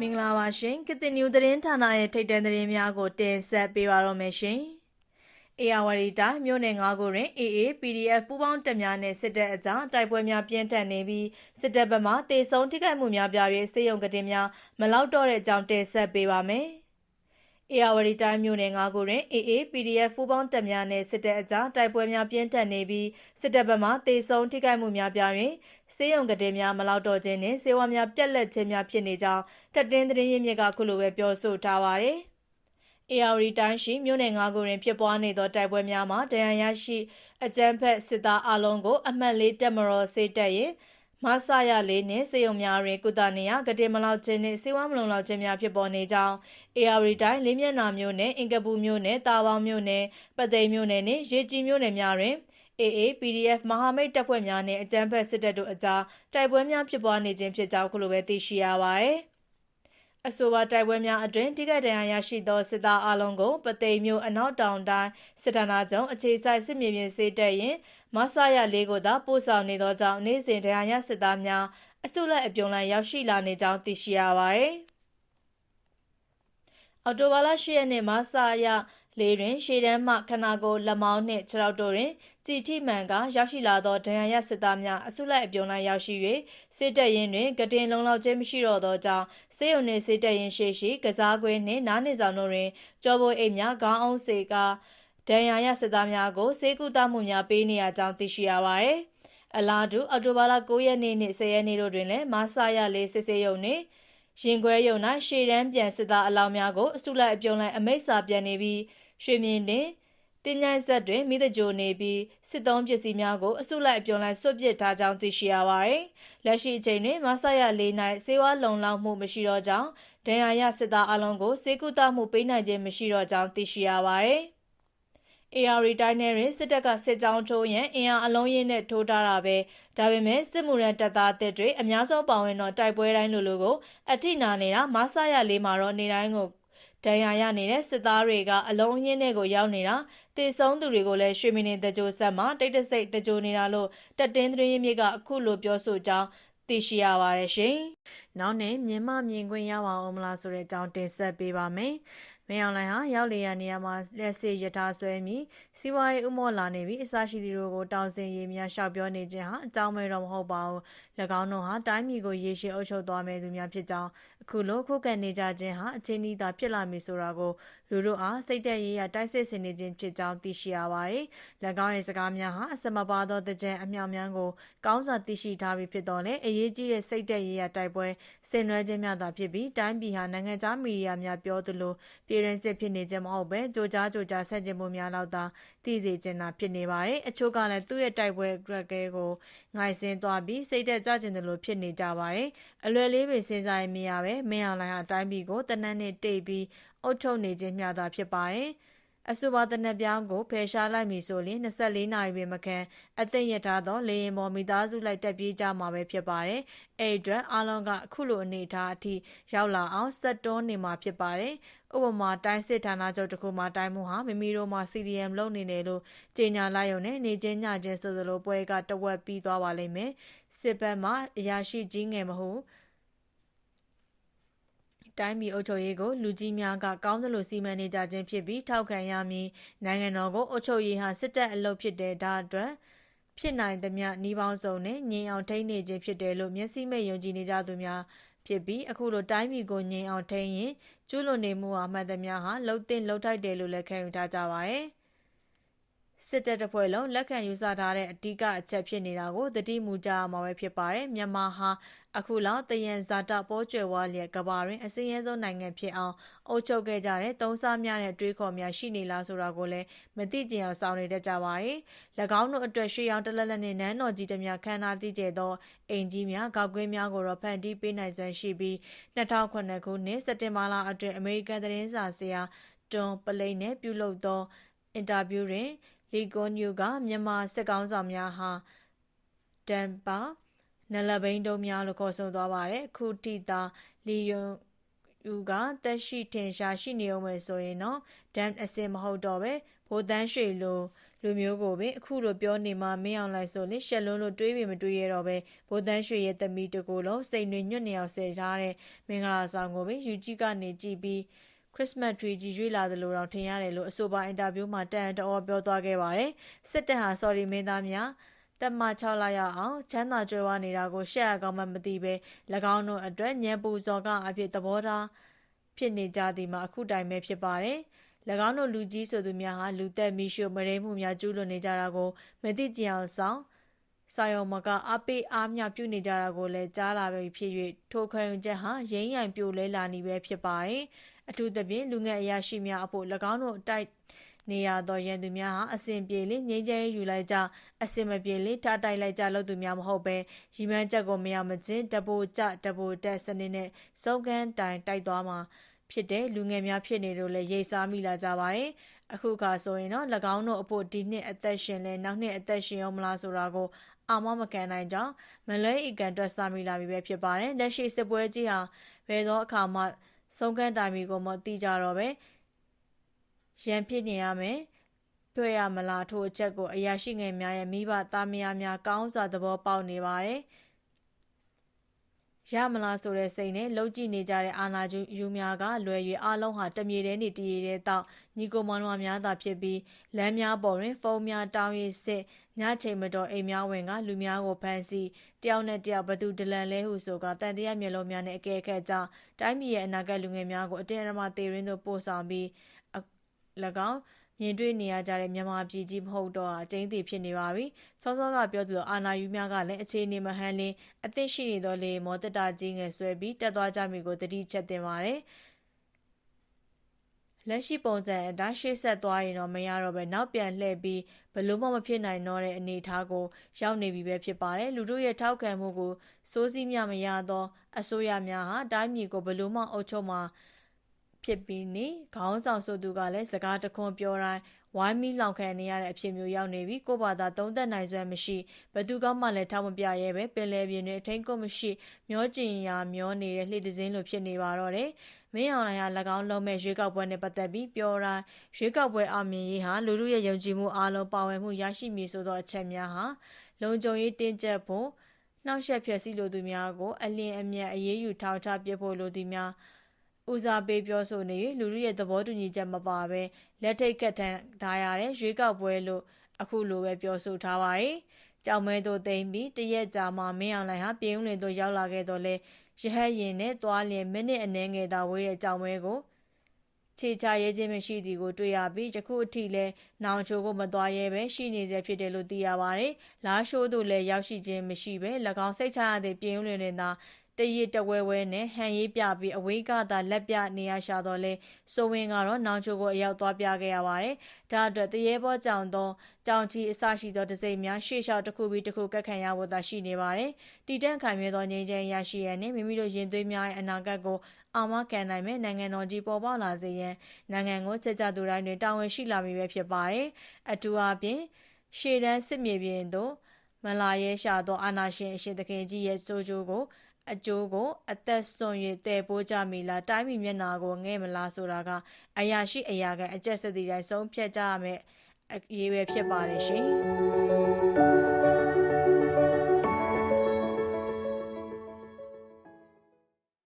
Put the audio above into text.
မင်္ဂလာပါရှင်ကတိနျူသတင်းဌာနရဲ့ထိတ်တန့်သတင်းများကိုတင်ဆက်ပေးပါတော့မယ်ရှင်။အေယာဝရီတိုင်းမြို့နယ်၅ခုတွင် AA PDF ပူးပေါင်းတပ်များနဲ့စစ်တပ်အကြားတိုက်ပွဲများပြင်းထန်နေပြီးစစ်တပ်ဘက်မှတေဆုံးထိခိုက်မှုများပြား၍စေယုံကတင်များမလောက်တော့တဲ့အကြောင်းတင်ဆက်ပေးပါမယ်။ အေယာဝရီတိုင်းမြို့နယ်၅ခုတွင် AA PDF ပူးပေါင်းတပ်များနဲ့စစ်တပ်အကြားတိုက်ပွဲများပြင်းထန်နေပြီးစစ်တပ်ဘက်မှတေဆုံးထိခိုက်မှုများပြား၍စေယုံကတဲ့များမလောက်တော့ခြင်းနဲ့စေဝါများပြက်လက်ခြင်းများဖြစ်နေကြောင်းတက်တင်းသတင်းရင်းမြစ်ကခုလိုပဲပြောဆိုထားပါတယ်။ AR တိုင်းရှိမြို့နယ်၅ခုတွင်ဖြစ်ပွားနေသောတိုက်ပွဲများမှာဒဏ်ရာရရှိအကြမ်းဖက်စစ်သားအလုံးကိုအမှတ်လေးတက်မတော်စေတက်ရင် မဆရလေးနှင့်စေယုံများတွင်ကုသနေရကတိမလောက်ခြင်းနှင့်စေဝါမလုံလောက်ခြင်းများဖြစ်ပေါ်နေကြောင်း AR တိုင်းလေးမျက်နှာမြို့နယ်အင်ကပူမြို့နယ်တာပေါင်းမြို့နယ်ပသိမ်မြို့နယ်နှင့်ရေကြီးမြို့နယ်များတွင် AA PDF မဟာမိတ်တပ်ဖွဲ့များနဲ့အကြမ်းဖက်စစ်တပ်တို့အကြားတိုက်ပွဲများဖြစ်ပွားနေခြင်းဖြစ်ကြောင်းခုလိုပဲသိရှိရပါတယ်။အဆိုပါတိုက်ပွဲများအတွင်တိကဒဏ်ရာရရှိသောစစ်သားအလုံးကိုပသိမ်မြို့အနောက်တောင်တိုင်းစစ်ဌာနချုပ်အခြေစိုက်စစ်မြေပြင်စေတက်ရင် မဆရလေးကိုသာပို့ဆောင်နေသောကြောင့်နေ့စဉ်ဒဏ်ရာရစစ်သားများအစုလိုက်အပြုံလိုက်ရောက်ရှိလာနေကြောင်းသိရှိရပါတယ်။အော်တိုဘာလ10ရက်နေ့မှာစာရလေးတွင်ရှေ့တန်းမှခနာကိုလက်မောင်းနှင့်ခြေထောက်တို့တွင်ကြည်ထိမှန်ကရောက်ရှိလာသောဒဏ်ရာရစစ်သားများအစုလိုက်အပြုံလိုက်ရောက်ရှိ၍စစ်တပ်ရင်းတွင်ကတင်လုံလောက်ခြင်းမရှိတော့သောကြောင့်စေယုံနှင့်စစ်တပ်ရင်းရှိရှိကစားကွင်းနှင့်နားနေဆောင်တို့တွင်ကြောဘိုးအိတ်များခေါင်းအောင်စေက ဒဏ်ရာရစစ်သားများကိုစေကူတမှုများပေးနေရကြောင်းသိရှိရပါသည်အလားတူအော်တိုဘာလ9ရက်နေ့နှင့်10ရက်နေ့တို့တွင်လည်းမဆာရလေးစစ်စေးရုံနှင့်ရင်ခွဲရုံ၌ရှေ့တန်းပြန်စစ်သားအလောင်းများကိုအစုလိုက်အပြုံလိုက်အမိတ်စာပြန်နေပြီးရွှေမြင့်နှင့်တင်ញိုင်းဆက်တွင်မိသကြိုနေပြီးစစ်သုံးပစ္စည်းများကိုအစုလိုက်အပြုံလိုက်ဆွတ်ပစ်ထားကြောင်းသိရှိရပါသည်။လက်ရှိအချိန်တွင်မဆရလေး၌စေဝါလုံလောက်မှုမရှိတော့ကြောင်းဒဏ်ရာရစစ်သားအလုံးကိုစေကုသမှုပေးနိုင်ခြင်းမရှိတော့ကြောင်းသိရှိရပါသည်။ AR တိုင်းနယ်တွင်စစ်တပ်ကစစ်ကြောင်းထိုးရန်အင်အားအလုံးရင်းနဲ့ထိုးထားတာပဲဒါပေမဲ့စစ်မှုရန်တပ်သားအတွေအများဆုံးပါဝင်တော့တိုက်ပွဲတိုင်းလိုလိုကိုအထိနာနေတာမဆရလေးမှာတော့နေတိုင်းကိုဒဏ်ရာရနေတဲ့စစ်သားတွေကအလုံးရင်းနဲ့ကိုရောက်နေတာတေဆုံးသူတွေကိုလည်းရွှေမင်းနေတကြိုဆက်မှာတိတ်တဆိတ်တကြိုနေတာလို့တက်တင်းသတင်းရင်းမြစ်ကအခုလိုပြောဆိုကြောင်းသိရှိရပါတယ်ရှင်။နောက်နေ့မြင်မမြင်ခွင့်ရပါအောင်မလားဆိုတဲ့အကြောင်းတင်ဆက်ပေးပါမယ်။ မင်းအောင်လှိုင်ဟာရောက်လေရနေရာမှာလက်စစ်ရထားဆွဲပြီးစီးပွားရေးဥမော်လာနေပြီးအစရှိသူတို့ကိုတောင်စင်ရေးများရှောက်ပြောနေခြင်းဟာအကြောင်းမဲတော့မဟုတ်ပါဘူး၎င်းတို့ဟာတိုင်းပြည်ကိုရေရှည်အုပ်ချုပ်သွားမယ်သူများဖြစ်ကြောင်းအခုလိုခုခံနေကြခြင်းဟာအချင်းဤသာဖြစ်လာမည်ဆိုတာကို လူတို့အားစိတ်သက်ရေးရတိုက်စစ်ဆင်နေခြင်းဖြစ်ကြောင်းသိရှိရပါတယ်၎င်းရဲ့စကားများဟာအစမပါသောတကြံအမြောင်များကိုကောင်းစွာသိရှိထားပြီးဖြစ်တော်လဲအရေးကြီးတဲ့စိတ်သက်ရေးရတိုက်ပွဲဆင်နွှဲခြင်းများသာဖြစ်ပြီးတိုင်းပြည်ဟာနိုင်ငံခြားမီဒီယာများပြောသလိုပြည်ရင်းစစ်ဖြစ်နေခြင်းမဟုတ်ပဲကြိုကြားကြိုကြားဆက်ကျင်မှုများလောက်သာသိစေချင်တာဖြစ်နေပါတယ်အချို့ကလည်းသူ့ရဲ့တိုက်ပွဲကဲကိုငိုင်စင်းသွားပြီးစိတ်သက်ကြကျင်တယ်လို့ဖြစ်နေကြပါတယ်အလွယ်လေးပဲစဉ်းစားရင်မရပဲမင်းအောင်လှိုင်ဟာတိုင်းပြည်ကိုတနက်နဲ့တိတ်ပြီး အုပ်ချုပ်နေခြင်းမျှသာဖြစ်ပါတယ်အဆိုပါတနက်ပြောင်းကိုဖယ်ရှားလိုက်မည်ဆိုရင်24နာရီပင်မခံအသိရထားသောလေရင်ပေါ်မိသားစုလိုက်တက်ပြေးကြမှာပဲဖြစ်ပါတယ်။အဲ့အတွက်အားလုံးကအခုလိုအနေအထားအထိရောက်လာအောင်စက်တွန်းနေမှာဖြစ်ပါတယ်။ဥပမာတိုင်းစစ်ဌာနချုပ်တစ်ခုမှာတိုင်းမှုဟာမိမိတို့မှာ CDM လုပ်နေတယ်လို့ကြေညာလိုက်ရုံနဲ့နေချင်းညချင်းဆိုသလိုပွဲကတဝက်ပြီးသွားပါလိမ့်မယ်။စစ်ဘက်မှာအရာရှိကြီးငယ်မဟုတ် တိုင်းပြည်အုပ်ချုပ်ရေးကို လူကြီးများက ကောင်းသလို စီမံနေကြခြင်းဖြစ်ပြီး ထောက်ခံရမည် နိုင်ငံတော်ကို အုပ်ချုပ်ရေးဟာ စစ်တပ်အလုပ်ဖြစ်တဲ့ဒါအတွက် ဖြစ်နိုင်သမျှနှီးပေါင်းစုံနဲ့ ငြိမ်အောင်ထိန်းနေခြင်းဖြစ်တယ်လို့ မျက်စိမဲ့ယုံကြည်နေကြသူများဖြစ်ပြီး အခုလို တိုင်းပြည်ကို ငြိမ်အောင်ထိန်းရင်ကျူးလွန်နေမှုဟာမှန်သမျှဟာလှုပ်တင်လှုပ်ထိုက်တယ်လို့လည်း ခံယူထားကြပါတယ်။ စစ်တပ်တပ်ဖွဲ့လုံးလက်ခံယူဆထားတဲ့အဓိကအချက်ဖြစ်နေတာကိုသတိမူကြရမှာပဲဖြစ်ပါတယ်မြန်မာဟာအခုလောက်တယံဇာတပေါ်ကျွယ်ဝလျက်ကဘာတွင်အစင်းရဲဆုံးနိုင်ငံဖြစ်အောင်အုပ်ချုပ်ခဲ့ကြတဲ့သုံးစားများတဲ့တွေးခေါ်များရှိနေလားဆိုတာကိုလည်းမသိကြအောင်စောင့်နေတတ်ကြပါတယ်၎င်းတို့အတွက်ရွှေရောင်တလက်လက်နဲ့နန်းတော်ကြီးတများခမ်းနားကြီးကျယ်သောအိမ်ကြီးများကောက်ကွင်းများကိုတော့ဖန်တီးပေးနိုင်စွမ်းရှိပြီး2009ခုနှစ်စက်တင်ဘာလအတွင်းအမေရိကန်သတင်းစာဆရာတွန်ပလိန်နဲ့ပြုလုပ်သောအင်တာဗျူးတွင် လီကွန်ယူကမြန်မာစစ်ကောင်းဆောင်များဟာတန်ပါနလဘိန်းတုံးများလို့ခေါ်ဆိုသွားပါတယ်ခုထိသာလီယွန်ယူကတက်ရှိထင်ရှားရှိနေအောင်မယ်ဆိုရင်တော့ဒမ်အစင်မဟုတ်တော့ပဲဘိုတန်းရွှေလိုလူမျိုးကိုပင်အခုလိုပြောနေမှမင်းအောင်လိုက်ဆိုရင်ရှက်လုံးလို့တွေးပြီးမတွေးရတော့ပဲဗိုလ်တန်းရွှေရဲ့တမီတကူလုံးစိတ်နှွေညွတ်နေအောင်ဆယ်ထားတဲ့မင်္ဂလာဆောင်ကိုပင်ယူကြီးကနေကြည့်ပြီး ခရစ်စမတ်ထရီကြီးရွေးလာသလိုတော့ထင်ရတယ်လို့အဆိုပါအင်တာဗျူးမှာတန်တအောပြောသွားခဲ့ပါတယ်စစ်တပ်ဟာ sorry မင်းသားများတက်မ6လိုက်ရအောင်ချမ်းသာကြွယ်ဝနေတာကိုရှက်ရကောင်းမှမသိပဲ၎င်းတို့အတွက်ညံပူစော်ကအဖြစ်သဘောထားဖြစ်နေကြသည်မှာအခုတိုင်ပဲဖြစ်ပါတယ်၎င်းတို့လူကြီးဆိုသူများဟာလူသက်မီရှို့မရိမှုများကျူးလွန်နေကြတာကိုမသိကြအောင်ဆောင် စာယုံမကအပေးအားမြပြုနေကြတာကိုလည်းကြားလာပြီဖြစ်၍ထိုခံယူချက်ဟာရင်းရန်ပြိုလဲလာနေပဲဖြစ်ပါတယ်အထူးသဖြင့်လူငယ်အရာရှိများအဖို့၎င်းတို့တိုက်နေရသောရန်သူများဟာအစဉ်ပြေလေငြိမ်းချမ်းရေးယူလိုက်ကြအစဉ်မပြေလေထားတိုက်လိုက်ကြလို့သူများမဟုတ်ပဲရီမန်းချက်ကိုမရမချင်းတပိုကြတပိုတက်စနစ်နဲ့စုံကန်းတိုင်တိုက်သွားမှာဖြစ်တဲ့လူငယ်များဖြစ်နေလို့လည်းရိတ်စားမိလာကြပါတယ်အခုခါဆိုရင်တော့၎င်းတို့အဖို့ဒီနှစ်အသက်ရှင်လဲနောက်နှစ်အသက်ရှင်ရောမလားဆိုတာကို အာမမကန်နိုင်ကြောင်းမလွဲဤကန်တွက်စားမိလာပြီပဲဖြစ်ပါတယ်လက်ရှိစစ်ပွဲကြီးဟာဘယ်သောအခါမှဆုံးခန်းတိုင်မီကိုမသိကြတော့ပဲရန်ဖြစ်နေရမယ်တွေ့ရမလားထိုအချက်ကိုအရာရှိငယ်များရဲ့မိဘသားမယားများကောင်းစွာသဘောပေါက်နေပါတယ် ရမလားဆိုတဲ့စိတ်နဲ့လှုပ်ကြည့်နေကြတဲ့အာနာကျူယူများကလွယ်၍အလုံးဟာတမြေတဲနေတည်ရတဲ့တောက်ညီကိုမောင်နှမများသာဖြစ်ပြီးလမ်းများပေါ်တွင်ဖုန်းများတောင်းရစစ်ညချိန်မတော်အိမ်များဝင်ကလူများကိုဖမ်းဆီးတယောက်နဲ့တယောက်ဘသူဒလန်လဲဟုဆိုကတန်တရားမျက်လုံးများနဲ့အကဲခတ်ကြောင်းတိုင်းပြည်ရဲ့အနာဂတ်လူငယ်များကိုအတင်းအဓမ္မသေရင်းသို့ပို့ဆောင်ပြီး၎င်း မြင်တွေ့နေရကြတဲ့မြန်မာပြည်ကြီးမဟုတ်တော့အကျဉ်းသေးဖြစ်နေပါပြီ။စောစောကပြောသလိုအာနာယူများကလည်းအခြေအနေမဟန်လင်းအသင့်ရှိနေသောလေမောတတကြီးငယ်ဆွဲပြီးတက်သွားကြမိကိုတတိချက်တင်ပါတယ်။လက်ရှိပုံစံအတိုင်းရှေ့ဆက်သွားရင်တော့မရတော့ပဲနောက်ပြန်လှည့်ပြီးဘလို့မှမဖြစ်နိုင်တော့တဲ့အနေအထားကိုရောက်နေပြီပဲဖြစ်ပါတယ်လူတို့ရဲ့ထောက်ခံမှုကိုစိုးစည်းမြမရသောအစိုးရများဟာတိုင်းပြည်ကိုဘလို့မှအုပ်ချုပ်မှာ ဖြစ်ပြီးနေခေါင်းဆောင်ဆိုသူကလည်းစကားတခွန်းပြောတိုင်းဝိုင်းမီလောင်ခံနေရတဲ့အဖြစ်မျိုးရောက်နေပြီကိုဘာသာသုံးသက်နိုင်စွမ်းမရှိဘသူကမှလည်းထောက်မပြရဲပဲပင်လယ်ပြင်တွေအထင်းကုန်မရှိမျောကျင်ရာမျောနေတဲ့လှေတစင်းလိုဖြစ်နေပါတော့တယ်မင်းအောင်လိုင်ဟာ၎င်းလုံးမဲ့ရွေးကောက်ပွဲနဲ့ပတ်သက်ပြီးပြောတိုင်းရွေးကောက်ပွဲအောင်မြင်ရေးဟာလူလူရဲ့ယုံကြည်မှုအားလုံးပါဝင်မှုရရှိမည်ဆိုသောအချက်များဟာလုံခြုံရေးတင်းကျပ်ဖို့နှောက်ယှက်ဖျက်ဆီးလိုသူများကိုအလင်းအမြတ်အေးအေးယူထောင်ချပြဖို့လိုသူများ ဦးစားပေးပြောဆိုနေ၍လူလူရဲ့သဘောတူညီချက်မပါဘဲလက်ထိတ်ကတ်ထန်ထားရတဲ့ရွေးကောက်ပွဲလို့အခုလိုပဲပြောဆိုထားပါတယ်။ကြောင်မဲတို့သိမ့်ပြီးတရက်ကြာမှမင်းအောင်လှိုင်ဟာပြည်ဦးလင်တို့ရောက်လာခဲ့တော့လဲရဟတ်ရင်နဲ့သွားလျင်မိနစ်အနည်းငယ်သာဝေးတဲ့ကြောင်မဲကိုခြေချရဲခြင်းမရှိသည်ကိုတွေ့ရပြီးယခုအထိလဲနောင်ချိုကိုမသွားရဲပဲရှိနေစေဖြစ်တယ်လို့သိရပါတယ်။လာရှိုးတို့လည်းရောက်ရှိခြင်းမရှိပဲ၎င်းစိတ်ချရတဲ့ပြည်ဦးလင်နဲ့သာ တရစ်တဝဲဝဲနဲ့ဟန်ရေးပြပြီးအဝေးကသာလက်ပြနေရရှာတော့လဲစိုးဝင်းကတော့နောင်ချိုကိုအရောက်သွားပြခဲ့ရပါတယ်။ဒါအတွက်တရေဘောကြောင်သောကြောင်ချီအစရှိသောတစိမ့်များရှေ့လျှောက်တစ်ခုပြီးတစ်ခုကတ်ခံရဖို့သာရှိနေပါတယ်။တီတန့်ခံမြဲသောငြိမ်းချမ်းရရှိရန်နဲ့မိမိတို့ရင်သွေးများရဲ့အနာဂတ်ကိုအာမခံနိုင်မဲ့နိုင်ငံတော်ကြီးပေါ်ပေါက်လာစေရန်နိုင်ငံကိုချက်ချသူတိုင်းတွင်တာဝန်ရှိလာမည်ပဲဖြစ်ပါတယ်။အထူးအဖြင့်ရှေ့တန်းစစ်မြေပြင်သို့မလာရဲရှာသောအာနာရှင်အရှင်သခင်ကြီးရဲ့စိုးကြိုးကို အကျိုးကို အသက်ဆွန်၍တည်ပိုးကြမိလား တိုင်းပြည်မျက်နာကို ငဲ့မလားဆိုတာက အရာရှိ အရာကန်အကျက်စသည်တိုင်း ဆုံးဖြတ်ကြရမယ်အရေးပဲ ဖြစ်ပါတယ်ရှင်